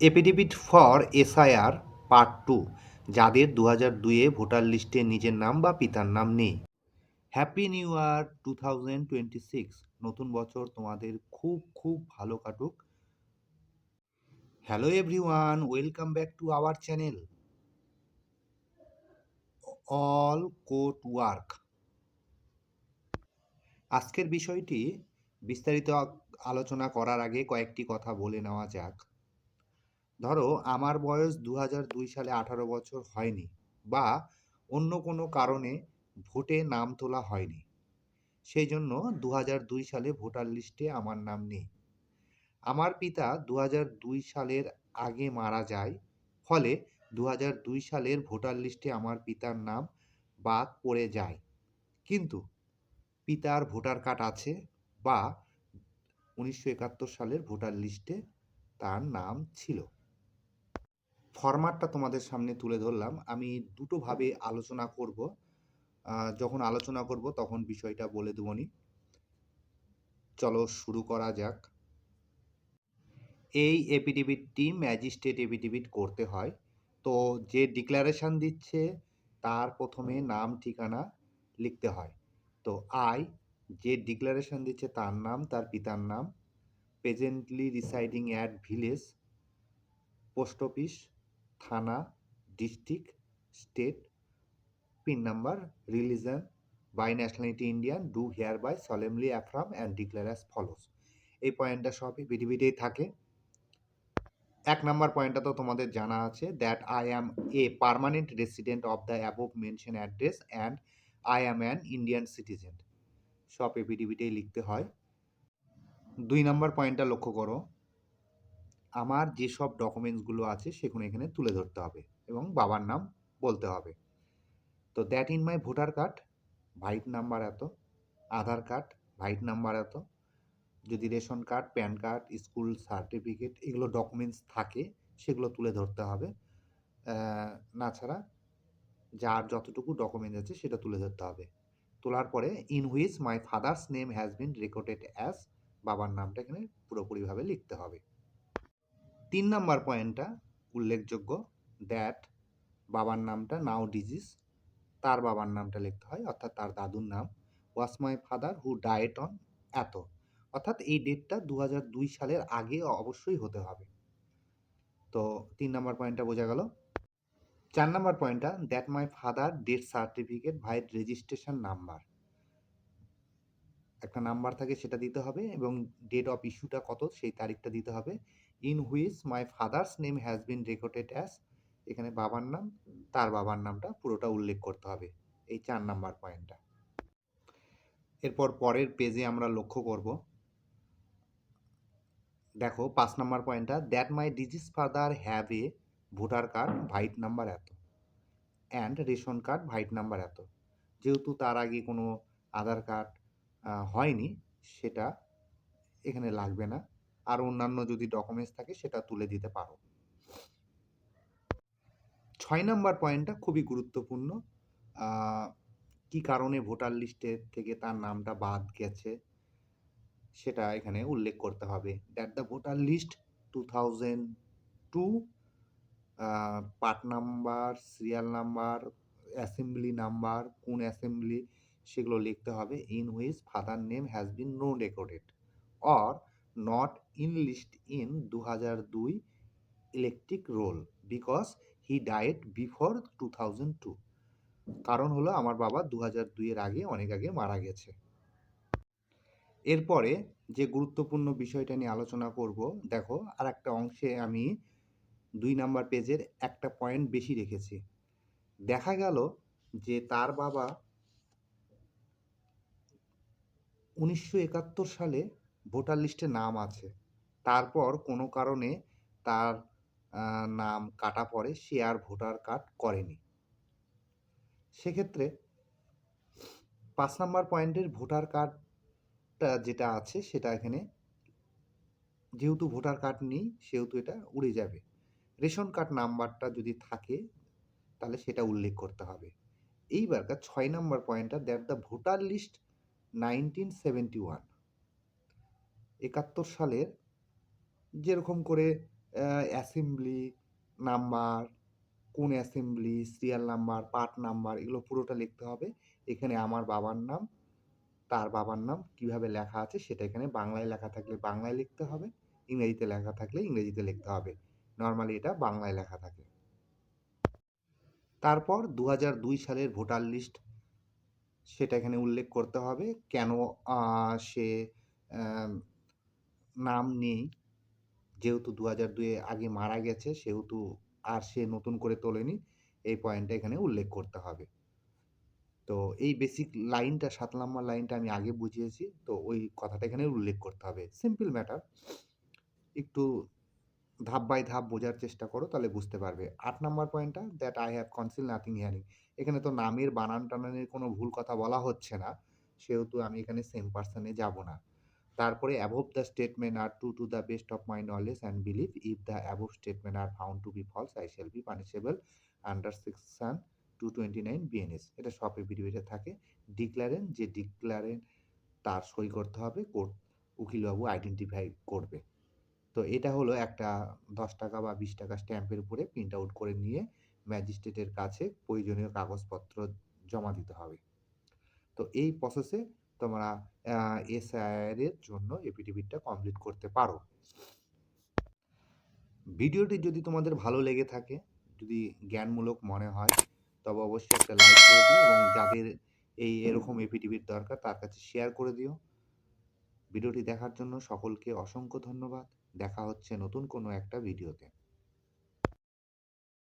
Affidavit for SIR part two, যাদের দু হাজার দুইয়ে ভোটার লিস্টে নিজের নাম বা পিতার নাম নেই। Happy new year two thousand twenty six. নতুন বছর তোমাদের খুব খুব ভালো কাটুক। Hello everyone, welcome back to our channel. All court work. আজকের বিষয়টি বিস্তারিত আলোচনা করার আগে কয়েকটি কথা বলে নেওয়া যাক। ধরো, আমার বয়স দু দুই সালে আঠারো বছর হয়নি বা অন্য কোনো কারণে ভোটে নাম তোলা হয়নি। সেই জন্য দু দুই সালে ভোটার লিস্টে আমার নাম নেই। আমার পিতা দু দুই সালের আগে মারা যায়, ফলে দু দুই সালের ভোটার লিস্টে আমার পিতার নাম বাদ পড়ে যায়। কিন্তু পিতার ভোটার কার্ড আছে বা উনিশশো একাত্তর সালের ভোটার লিস্টে তার নাম ছিল। ফরম্যাটটা তোমাদের সামনে তুলে ধরলাম। আমি দুটোভাবে আলোচনা করব। যখন আলোচনা করব তখন বিষয়টা বলে দেবনি চলো শুরু করা যাক। এই এপিডিবিটটি ম্যাজিস্ট্রেট এপিডিবিট করতে হয়। তো যে ডিক্লারেশন দিচ্ছে তার প্রথমে নাম, ঠিকানা লিখতে হয়। তো আই যে ডিক্লারেশন দিচ্ছে তার নাম, তার পিতার নাম presently residing at village post office থানা, district, state, pin number, religion, by nationality Indian, do hereby solemnly affirm and declare as follows. এই পয়েন্টটা সবই বিডিবিটেই থাকে। এক নাম্বার পয়েন্টটা তো তোমাদের জানা আছে that I am a permanent resident of the above mention address and I am an Indian citizen সব এপিডিবিটেই লিখতে হয়। দুই নাম্বার পয়েন্টটা লক্ষ্য করো। আমার যেসব ডকুমেন্টসগুলো আছে সেগুলো এখানে তুলে ধরতে হবে এবং বাবার নাম বলতে হবে। তো that in my voter card vide number এত, আধার কার্ড ভাইট নাম্বার এত, যদি ration card PAN card school certificate এগুলো ডকুমেন্টস থাকে সেগুলো তুলে ধরতে হবে। না ছাড়া যার যতটুকু ডকুমেন্ট আছে সেটা তুলে ধরতে হবে। তোলার পরে in which my father's name has been recorded as বাবার নামটা এখানে পুরোপুরিভাবে লিখতে হবে। তিন নাম্বার পয়েন্টটা উল্লেখযোগ্য দ্যাট বাবার নামটা নাও ডিজিজ তার বাবার নামটা লিখতে হয়, অর্থাৎ তার দাদুর নাম was my father who died on এত। অর্থাৎ এই ডেটটা দু দুই সালের আগে অবশ্যই হতে হবে। তো তিন নাম্বার পয়েন্টটা বোঝা গেল। চার নাম্বার পয়েন্টটা that my father death certificate vide registration number একটা নাম্বার থাকে সেটা দিতে হবে এবং ডেট অফ ইস্যুটা কত, সেই তারিখটা দিতে হবে। In which my father's name has been recorded as এখানে বাবার নাম, তার বাবার নামটা পুরোটা উল্লেখ করতে হবে, এই চার নাম্বার পয়েন্টটা এরপর পরের পেজে আমরা লক্ষ্য করব। দেখো, পাঁচ নাম্বার পয়েন্টটা that my deceased father have a voter card vide number এত and ration card vide number এত। যেহেতু তার আগে কোনো আধার কার্ড হয়নি, সেটা এখানে লাগবে না। আর অন্যান্য যদি ডকুমেন্টস থাকে, সেটা তুলে দিতে পারো। ছয় নাম্বার পয়েন্টটা খুবই গুরুত্বপূর্ণ। কি কারণে ভোটার লিস্টে থেকে তার নামটা বাদ গেছে, সেটা এখানে উল্লেখ করতে হবে। That the voter list two thousand two part number serial number assembly number কোন অ্যাসেম্বলি সেগুলো লিখতে হবে। In which father name has been no recorded or not in list in দু হাজার দুই electric roll because he died two thousand two কারণ হলো আমার বাবা দু হাজার আগে, অনেক আগে মারা গেছে। এরপরে যে গুরুত্বপূর্ণ বিষয়টা নিয়ে আলোচনা করব, দেখো আর একটা অংশে আমি দুই নাম্বার পেজের একটা পয়েন্ট বেশি রেখেছি। দেখা গেল যে তার বাবা উনিশশো একাত্তর সালে ভোটার লিস্টে নাম আছে। তারপর কোনো কারণে তার নাম কাটা পড়ে, সে আর ভোটার কার্ড করেনি। সেক্ষেত্রে পাঁচ নাম্বার পয়েন্টের ভোটার কার্ডটা যেটা আছে, সেটা এখানে যেহেতু ভোটার কার্ড নেই, সেহেতু এটা উড়ে যাবে। রেশন কার্ড নাম্বারটা যদি থাকে, তাহলে সেটা উল্লেখ করতে হবে। এইবারকার ছয় নাম্বার পয়েন্টটা that the voter list nineteen seventy one. একাত্তর সালের যেরকম করে অ্যাসেম্বলি নাম্বার কোন assembly serial number part number এগুলো পুরোটা লিখতে হবে। এখানে আমার বাবার নাম, তার বাবার নাম কীভাবে লেখা আছে সেটা এখানে বাংলায় লেখা থাকলে বাংলায় লিখতে হবে, ইংরেজিতে লেখা থাকলে ইংরেজিতে লিখতে হবে। নর্মালি এটা বাংলায় লেখা থাকে। তারপর দু সালের ভোটার লিস্ট সেটা এখানে উল্লেখ করতে হবে। কেন সে নাম নেই। যেহেতু দু হাজার দুয়ে আগে মারা গেছে, সেহেতু আর সে নতুন করে তোলেনি, এই পয়েন্টটা এখানে উল্লেখ করতে হবে। তো এই বেসিক লাইনটা সাত নম্বর লাইনটা আমি আগে বুঝিয়েছি, তো ওই কথাটা এখানে উল্লেখ করতে হবে। সিম্পল ম্যাটার একটু ধাপ বাই ধাপ বোঝার চেষ্টা করো, তাহলে বুঝতে পারবে। আট নম্বর পয়েন্টটা that I have conceal nothing herein এখানে তো নামের বানান টানানের কোনো ভুল কথা বলা হচ্ছে না, সেহেতু আমি এখানে সেম পার্সনে যাব না। তারপরে above the statement are true to the best of my knowledge and belief if the above statement are found to be false I shall be punishable under section two twenty nine BNS এটা সব এপিডিবিটে থাকে। ডিক্লারেন যে ডিক্লারেন তার সই করতে হবে court উকিলবাবু identify করবে। তো এটা হলো একটা দশ টাকা বা বিশ টাকা স্ট্যাম্পের উপরে প্রিন্ট আউট করে নিয়ে ম্যাজিস্ট্রেটের কাছে প্রয়োজনীয় কাগজপত্র জমা দিতে হবে। তো এই প্রসেসে তোমরা এসআইআর এর জন্য এপিডিবিটটা কমপ্লিট করতে পারো। ভিডিওটি যদি তোমাদের ভালো লেগে থাকে, যদি জ্ঞানমূলক মনে হয়, তবে অবশ্যই একটা লাইক করে দিও এবং যাদের এই এরকম এপিডিবির দরকার, তার কাছে শেয়ার করে দিও। ভিডিওটি দেখার জন্য সকলকে অসংখ্য ধন্যবাদ। দেখা হচ্ছে নতুন কোনো একটা ভিডিওতে